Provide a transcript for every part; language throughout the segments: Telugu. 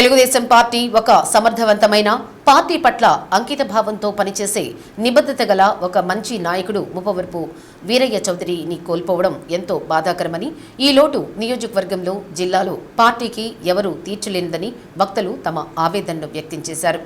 తెలుగుదేశం పార్టీ ఒక సమర్థవంతమైన పార్టీ పట్ల అంకిత భావంతో పనిచేసే నిబద్ధత గల ఒక మంచి నాయకుడు ముప్పవరపు వీరయ్య చౌదరిని కోల్పోవడం ఎంతో బాధాకరమని ఈ లోటు నియోజకవర్గంలో జిల్లాలో పార్టీకి ఎవరూ తీర్చలేనిదని భక్తులు తమ ఆవేదనను వ్యక్తం చేశారు.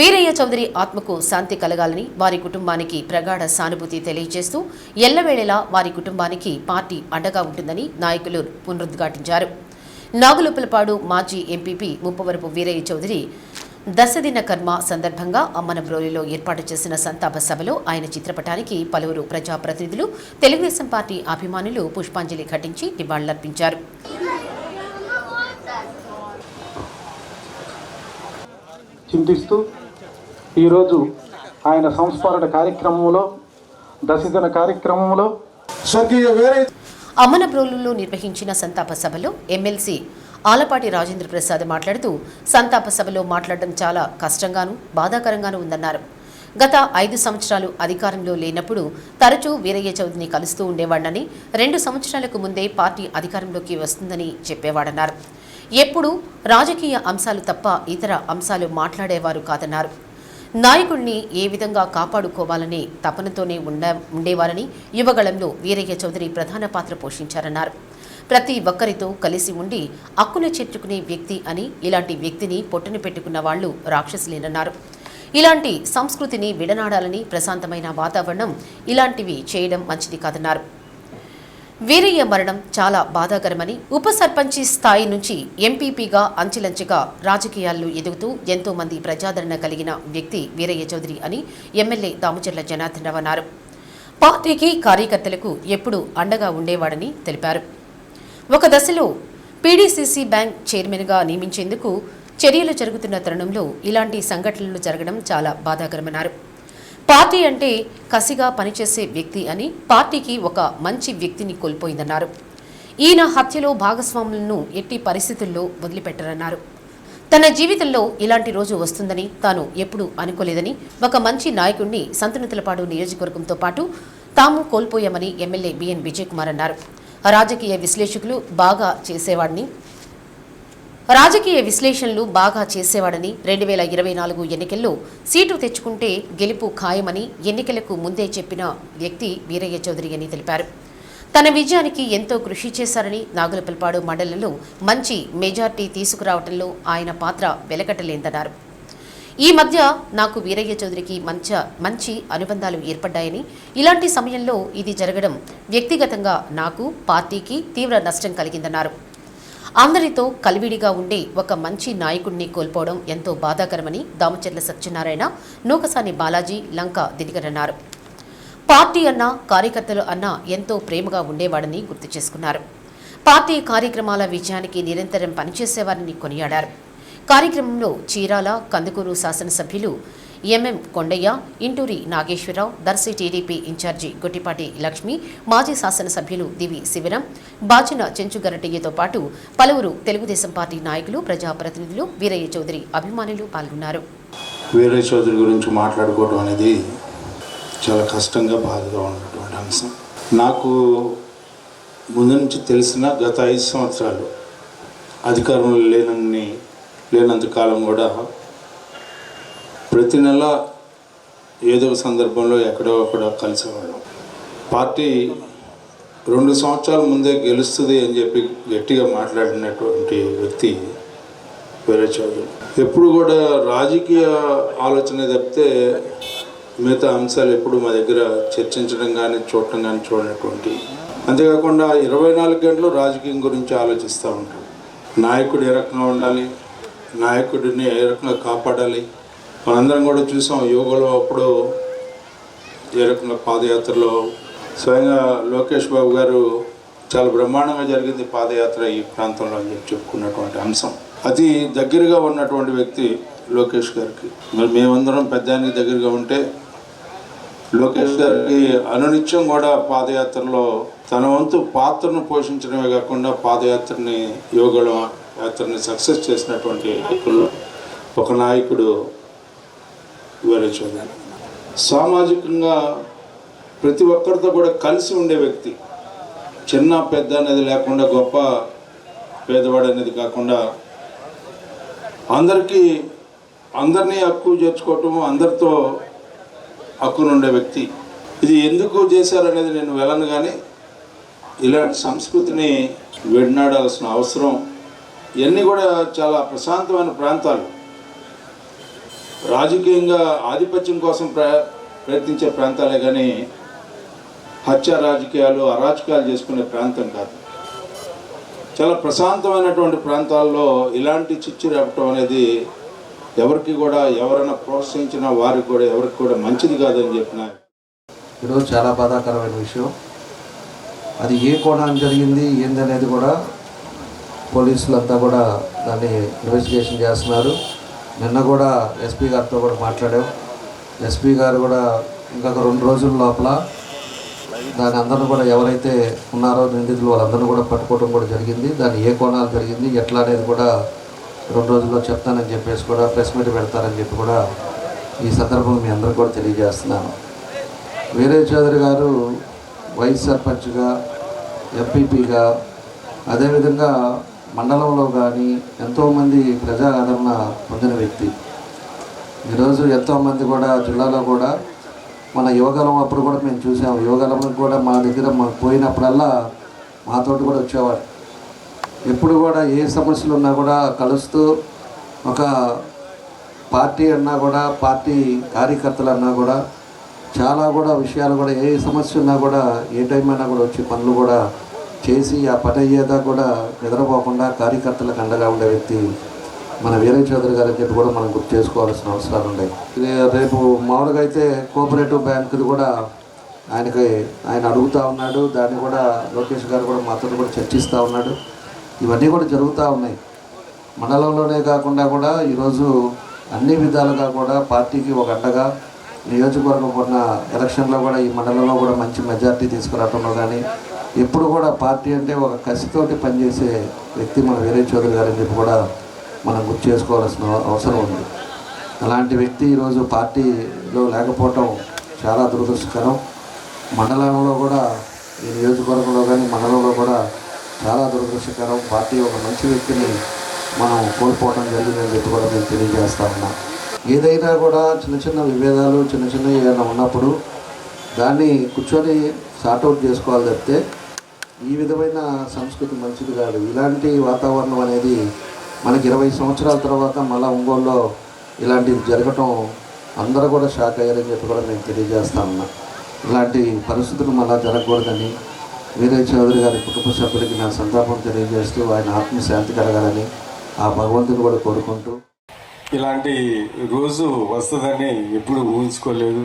వీరయ్య చౌదరి ఆత్మకు శాంతి కలగాలని వారి కుటుంబానికి ప్రగాఢ సానుభూతి తెలియజేస్తూ ఎల్లవేళలా వారి కుటుంబానికి పార్టీ అండగా ఉంటుందని నాయకులు పునరుద్ఘాటించారు. నాగులుపలపాడు మాజీ ఎంపీపీ ముప్పవరపు వీరయ్య చౌదరి దశదిన కర్మ సందర్భంగా అమ్మనబ్రోలిలో ఏర్పాటు చేసిన సంతాప సభలో ఆయన చిత్రపటానికి పలువురు ప్రజాప్రతినిధులు తెలుగుదేశం పార్టీ అభిమానులు పుష్పాంజలి ఘటించి నివాళులర్పించారు. చింతిస్తూ ఈరోజు ఆయన సంస్మరణ కార్యక్రమంలో దశదిన కార్యక్రమంలో స్వర్గీయ వేరే అమ్మనబ్రోలులో నిర్వహించిన సంతాప సభలో ఎమ్మెల్సీ ఆలపాటి రాజేంద్ర ప్రసాద్ మాట్లాడుతూ సంతాప సభలో మాట్లాడడం చాలా కష్టంగాను బాధాకరంగాను ఉందన్నారు. గత ఐదు సంవత్సరాలు అధికారంలో లేనప్పుడు తరచూ వీరయ్య చౌదరిని కలుస్తూ ఉండేవాడని రెండు సంవత్సరాలకు ముందే పార్టీ అధికారంలోకి వస్తుందని చెప్పేవాడన్నారు. ఎప్పుడూ రాజకీయ అంశాలు తప్ప ఇతర అంశాలు మాట్లాడేవారు కాదన్నారు. నాయకుడిని ఏ విధంగా కాపాడుకోవాలనే తపనతోనే ఉండ ఉండేవారని యువగళంలో వీరయ్య చౌదరి ప్రధాన పాత్ర పోషించారన్నారు. ప్రతి ఒక్కరితో కలిసి ఉండి అక్కున చేర్చుకునే వ్యక్తి అని ఇలాంటి వ్యక్తిని పొట్టన పెట్టుకున్న వాళ్ళు రాక్షసులేనన్నారు. ఇలాంటి సంస్కృతిని విడనాడాలని ప్రశాంతమైన వాతావరణం ఇలాంటివి చేయడం మంచిది కాదన్నారు. వీరయ్య మరణం చాలా బాధాకరమని ఉప సర్పంచి స్థాయి నుంచి ఎంపీపీగా అంచెలంచెగా రాజకీయాల్లో ఎదుగుతూ ఎంతో మంది ప్రజాదరణ కలిగిన వ్యక్తి వీరయ్య చౌదరి అని ఎమ్మెల్యే దామచర్ల జనార్దన్ రావు అన్నారు. పార్టీకి కార్యకర్తలకు ఎప్పుడూ అండగా ఉండేవాడని తెలిపారు. ఒక దశలో పీడీసీసీ బ్యాంక్ చైర్మన్గా నియమించేందుకు చర్యలు జరుగుతున్న తరుణంలో ఇలాంటి సంఘటనలు జరగడం చాలా బాధాకరమన్నారు. పార్టీ అంటే కసిగా పనిచేసే వ్యక్తి అని పార్టీకి ఒక మంచి వ్యక్తిని కోల్పోయిందన్నారు. ఈయన హత్యలో భాగస్వాములను ఎట్టి పరిస్థితుల్లో వదిలిపెట్టరన్నారు. తన జీవితంలో ఇలాంటి రోజు వస్తుందని తాను ఎప్పుడూ అనుకోలేదని ఒక మంచి నాయకుడిని సంతనతులపాడు నియోజకవర్గంతో పాటు తాము కోల్పోయామని ఎమ్మెల్యే బిఎన్ విజయ్ కుమార్ అన్నారు. రాజకీయ విశ్లేషకులు బాగా చేసేవాడిని. రాజకీయ విశ్లేషణలు బాగా చేసేవాడని రెండు వేల ఇరవై నాలుగు ఎన్నికల్లో సీటు తెచ్చుకుంటే గెలుపు ఖాయమని ఎన్నికలకు ముందే చెప్పిన వ్యక్తి వీరయ్య చౌదరి అని తెలిపారు. తన విజయానికి ఎంతో కృషి చేశారని నాగులపల్పాడు మండలంలో మంచి మెజార్టీ తీసుకురావడంలో ఆయన పాత్ర వెలకట్టలేదన్నారు. ఈ మధ్య నాకు వీరయ్య చౌదరికి మంచి మంచి అనుబంధాలు ఏర్పడ్డాయని ఇలాంటి సమయంలో ఇది జరగడం వ్యక్తిగతంగా నాకు పార్టీకి తీవ్ర నష్టం కలిగిందన్నారు. అందరితో కలివిడిగా ఉండే ఒక మంచి నాయకుడిని కోల్పోవడం ఎంతో బాధాకరమని దామచర్ల సత్యనారాయణ నూకసాని బాలాజీ లంక దినిగరన్నారు పార్టీ అన్న కార్యకర్తలు అన్న ఎంతో ప్రేమగా ఉండేవాడని గుర్తు చేసుకున్నారు. పార్టీ కార్యక్రమాల విజయానికి నిరంతరం పనిచేసేవారని కొనియాడారు. కార్యక్రమంలో చీరాల కందుకూరు శాసనసభ్యులు MM Kondaiah Inturi Nageswararao Darsi TDP in charge Guttipati Lakshmi మాజీ శాసనసభ్యులు దివి శివరం బాచిన చెంచుగరటయ్యతో పాటు పలువురు తెలుగుదేశం పార్టీ నాయకులు ప్రజాప్రతినిధులు వీరయ్య చౌదరి అభిమానులు పాల్గొన్నారు. వీరయ్య చౌదరి గురించి మాట్లాడుకోవడం అనేది చాలా కష్టంగా బాధగా ఉన్నటువంటి అంశం. నాకు ముందు నుంచి తెలిసిన గత ఐదు సంవత్సరాలు అధికారంలో లేనన్ని లేనంత కాలం కూడా ప్రతి నెల ఏదో సందర్భంలో ఎక్కడో అక్కడ కలిసేవాళ్ళం. పార్టీ రెండు సంవత్సరాల ముందే గెలుస్తుంది అని చెప్పి గట్టిగా మాట్లాడినటువంటి వ్యక్తి వేరే చౌదరి ఎప్పుడు కూడా రాజకీయ ఆలోచన తప్పితే మిగతా అంశాలు ఎప్పుడు మా దగ్గర చర్చించడం కానీ చూడటం కానీ చూడనటువంటి. అంతేకాకుండా ఇరవై నాలుగు గంటలు రాజకీయం గురించి ఆలోచిస్తూ ఉంటాం. నాయకుడు ఏ రకంగా ఉండాలి? నాయకుడిని ఏ రకంగా కాపాడాలి? మనందరం కూడా చూసాం యోగలో అప్పుడు ఏ రకంగా పాదయాత్రలో స్వయంగా లోకేష్ బాబు గారు చాలా బ్రహ్మాండంగా జరిగింది పాదయాత్ర ఈ ప్రాంతంలో అని చెప్పి చెప్పుకున్నటువంటి అంశం. అతి దగ్గరగా ఉన్నటువంటి వ్యక్తి లోకేష్ గారికి. మరి మేమందరం పెద్దానికి దగ్గరగా ఉంటే లోకేష్ గారికి అనునిత్యం కూడా పాదయాత్రలో తన వంతు పాత్రను పోషించడమే కాకుండా పాదయాత్రని యోగల యాత్రని సక్సెస్ చేసినటువంటి నాయకుల్లో ఒక నాయకుడు వేరే చూడాలి సామాజికంగా ప్రతి ఒక్కరితో కూడా కలిసి ఉండే వ్యక్తి చిన్న పెద్ద అనేది లేకుండా గొప్ప పేదవాడు అనేది కాకుండా అందరికీ అందరినీ హక్కు చేర్చుకోవటం అందరితో హక్కునుండే వ్యక్తి. ఇది ఎందుకు చేశారనేది నేను వెళ్ళను కానీ ఇలాంటి సంస్కృతిని వెడినాడాల్సిన అవసరం ఇవన్నీ కూడా చాలా ప్రశాంతమైన ప్రాంతాలు. రాజకీయంగా ఆధిపత్యం కోసం ప్ర ప్రయత్నించే ప్రాంతాలే కానీ హత్య రాజకీయాలు అరాజకాలు చేసుకునే ప్రాంతం కాదు. చాలా ప్రశాంతమైనటువంటి ప్రాంతాల్లో ఇలాంటి చిచ్చు రేపటం అనేది ఎవరికి కూడా ఎవరైనా ప్రోత్సహించిన వారికి కూడా ఎవరికి కూడా మంచిది కాదని చెప్పిన ఇప్పుడు చాలా బాధాకరమైన విషయం. అది ఏ కోణం జరిగింది ఏందనేది కూడా పోలీసులంతా కూడా దాన్ని ఇన్వెస్టిగేషన్ చేస్తున్నారు. నిన్న కూడా ఎస్పీ గారితో కూడా మాట్లాడాం. ఎస్పీ గారు కూడా ఇంకొక రెండు రోజుల లోపల దాని అందరూ కూడా ఎవరైతే ఉన్నారో నిందితులు వాళ్ళందరూ కూడా పట్టుకోవడం కూడా జరిగింది. దాని ఏ కోణాలు జరిగింది ఎట్లా అనేది కూడా రెండు రోజుల్లో చెప్తానని చెప్పేసి కూడా ప్రెస్ మీట్ పెడతారని చెప్పి కూడా ఈ సందర్భంగా మీ అందరికి కూడా తెలియజేస్తున్నాను. వీరే చౌదరి గారు వైస్ సర్పంచ్గా ఎంపీపీగా అదేవిధంగా మండలంలో కానీ ఎంతోమంది ప్రజాదరణ పొందిన వ్యక్తి. ఈరోజు ఎంతోమంది కూడా జిల్లాలో కూడా మన యువగలం అప్పుడు కూడా మేము చూసాం. యువగలం కూడా మా దగ్గర మాకు పోయినప్పుడల్లా మాతోటి కూడా వచ్చేవాడు ఎప్పుడు కూడా ఏ సమస్యలు ఉన్నా కూడా కలుస్తూ ఒక పార్టీ అన్నా కూడా పార్టీ కార్యకర్తలు అన్నా కూడా చాలా కూడా విషయాలు కూడా ఏ సమస్య ఉన్నా కూడా ఏ టైం అయినా కూడా వచ్చి పనులు కూడా చేసి ఆ పని అయ్యేదా కూడా నిద్రపోకుండా కార్యకర్తలకు అండగా ఉండే వ్యక్తి మన వీరయ్య చౌదరి గారు చెప్పి కూడా మనం గుర్తు చేసుకోవాల్సిన అవసరాలు ఉన్నాయి. రేపు మామూలుగా అయితే కోఆపరేటివ్ బ్యాంకుది కూడా ఆయనకి ఆయన అడుగుతూ ఉన్నాడు దాన్ని కూడా లోకేష్ గారు కూడా మాతో కూడా చర్చిస్తూ ఉన్నాడు. ఇవన్నీ కూడా జరుగుతూ ఉన్నాయి. మండలంలోనే కాకుండా కూడా ఈరోజు అన్ని విధాలుగా కూడా పార్టీకి ఒక అండగా నియోజకవర్గం ఉన్న ఎలక్షన్లో కూడా ఈ మండలంలో కూడా మంచి మెజార్టీ తీసుకురావడంలో కానీ ఎప్పుడు కూడా పార్టీ అంటే ఒక కసితోటి పనిచేసే వ్యక్తి మన వీరే చౌదరి గారు అని చెప్పి కూడా మనం గుర్తు చేసుకోవాల్సిన అవసరం ఉంది. అలాంటి వ్యక్తి ఈరోజు పార్టీలో లేకపోవటం చాలా దురదృష్టకరం. మండలంలో కూడా ఈ నియోజకవర్గంలో కానీ మండలంలో కూడా చాలా దురదృష్టకరం. పార్టీ ఒక మంచి వ్యక్తిని మనం కోల్పోవడం జరిగిందని చెప్పి కూడా నేను తెలియజేస్తా ఏదైనా కూడా చిన్న చిన్న విభేదాలు చిన్న చిన్న ఏదైనా ఉన్నప్పుడు దాన్ని కూర్చొని సార్ట్అవుట్ చేసుకోవాలి తప్పితే ఈ విధమైన సంస్కృతి మంచిది కాదు. ఇలాంటి వాతావరణం అనేది మనకి ఇరవై సంవత్సరాల తర్వాత మళ్ళీ ఒంగోలులో ఇలాంటివి జరగటం అందరూ కూడా షాక్ అయ్యారని చెప్పి కూడా నేను తెలియజేస్తా ఉన్నా. ఇలాంటి పరిస్థితులు మళ్ళీ జరగకూడదని వీరయ్య చౌదరి గారి కుటుంబ సభ్యులకి నా సంతాపం తెలియజేస్తూ ఆయన ఆత్మశాంతి కలగాలని ఆ భగవంతుని కూడా కోరుకుంటూ ఇలాంటి రోజు వస్తుందని ఎప్పుడు ఊహించుకోలేదు.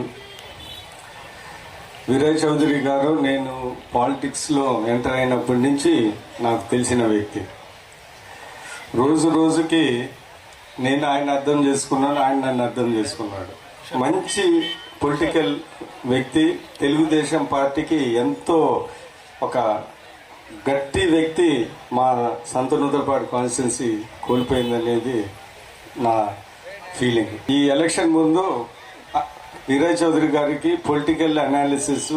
విరయ్ చౌదరి గారు నేను పాలిటిక్స్లో ఎంటర్ అయినప్పటి నుంచి నాకు తెలిసిన వ్యక్తి. రోజు రోజుకి నేను ఆయన అర్థం చేసుకున్నాను ఆయన నన్ను అర్థం చేసుకున్నాడు. మంచి పొలిటికల్ వ్యక్తి తెలుగుదేశం పార్టీకి ఎంతో ఒక గట్టి వ్యక్తి మా సంతనూతపాడు కాన్స్టిట్యున్సీ కోల్పోయిందనేది నా ఫీలింగ్ ఈ ఎలక్షన్ ముందు నీరజ్ చౌదరి గారికి పొలిటికల్ అనాలిసిస్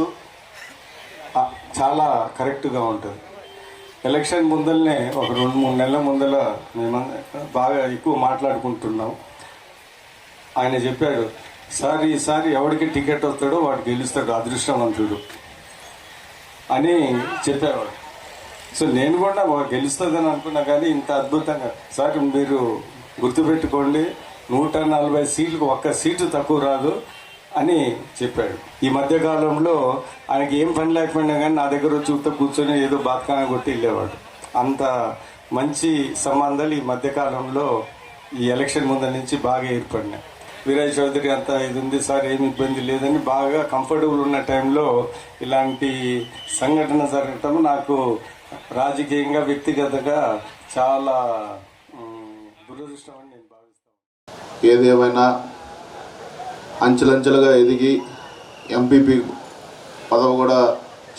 చాలా కరెక్ట్గా ఉంటుంది. ఎలక్షన్ ముందరనే ఒక రెండు మూడు నెలల ముందల మేము బాగా ఎక్కువ మాట్లాడుకుంటున్నాం. ఆయన చెప్పాడు సార్ ఈసారి ఎవరికి టికెట్ వస్తాడో వాడు గెలుస్తాడు అదృష్టవంతుడు అని చెప్పేవాడు. సో నేను కూడా గెలుస్తుందని అనుకున్నా కానీ ఇంత అద్భుతంగా సార్ మీరు గుర్తుపెట్టుకోండి నూట నలభై సీట్లకు ఒక్క సీటు తక్కువ రాదు అని చెప్పాడు. ఈ మధ్యకాలంలో ఆయనకి ఏం పని లేకపోయినా కానీ నా దగ్గర చూపుతూ కూర్చొని ఏదో బాత్కాన కొట్టి వెళ్ళేవాడు. అంత మంచి సంబంధాలు ఈ మధ్యకాలంలో ఈ ఎలక్షన్ ముందు నుంచి బాగా ఏర్పడినాయి. వీరాజ్ చౌదరి అంత ఇది ఉంది సార్ ఏమి ఇబ్బంది లేదని బాగా కంఫర్టబుల్ ఉన్న టైంలో ఇలాంటి సంఘటన జరగటం నాకు రాజకీయంగా వ్యక్తిగతంగా చాలా దురదృష్టం అని నేను భావిస్తాను ఏదేమైనా అంచెలంచెలుగా ఎదిగి ఎంపీపీ పదవి కూడా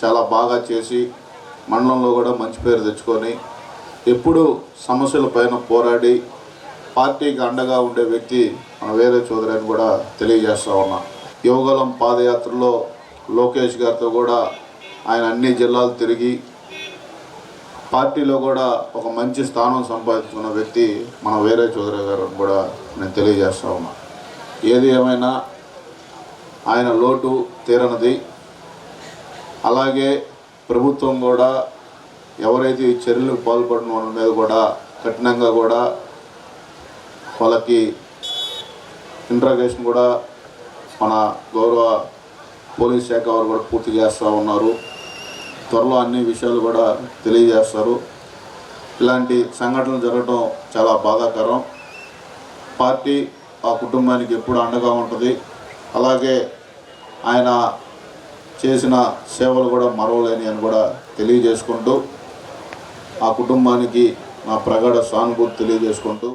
చాలా బాగా చేసి మండలంలో కూడా మంచి పేరు తెచ్చుకొని ఎప్పుడు సమస్యల పైన పోరాడి పార్టీకి అండగా ఉండే వ్యక్తి మన వేరే చౌదరి అని కూడా తెలియజేస్తూ ఉన్నా. యువగలం పాదయాత్రలో లోకేష్ గారితో కూడా ఆయన అన్ని జిల్లాలు తిరిగి పార్టీలో కూడా ఒక మంచి స్థానం సంపాదించుకున్న వ్యక్తి మన వేరే చౌదరి గారు కూడా నేను తెలియజేస్తా ఉన్నా. ఏది ఏమైనా ఆయన లోటు తీరనది. అలాగే ప్రభుత్వం కూడా ఎవరైతే ఈ చర్యలకు పాల్పడిన వాళ్ళ మీద కూడా కఠినంగా కూడా వాళ్ళకి ఇంట్రాగేషన్ కూడా మన గౌరవ పోలీస్ శాఖ వారు కూడా పూర్తి చేస్తూ ఉన్నారు. త్వరలో అన్ని విషయాలు కూడా తెలియజేస్తారు. ఇలాంటి సంఘటనలు జరగడం చాలా బాధాకరం. పార్టీ ఆ కుటుంబానికి ఎప్పుడు అండగా ఉంటుంది. అలాగే ఆయన చేసిన సేవలు కూడా మరవలేని అని కూడా తెలియజేసుకుంటూ ఆ కుటుంబానికి నా ప్రగాఢ సానుభూతి తెలియజేసుకుంటూ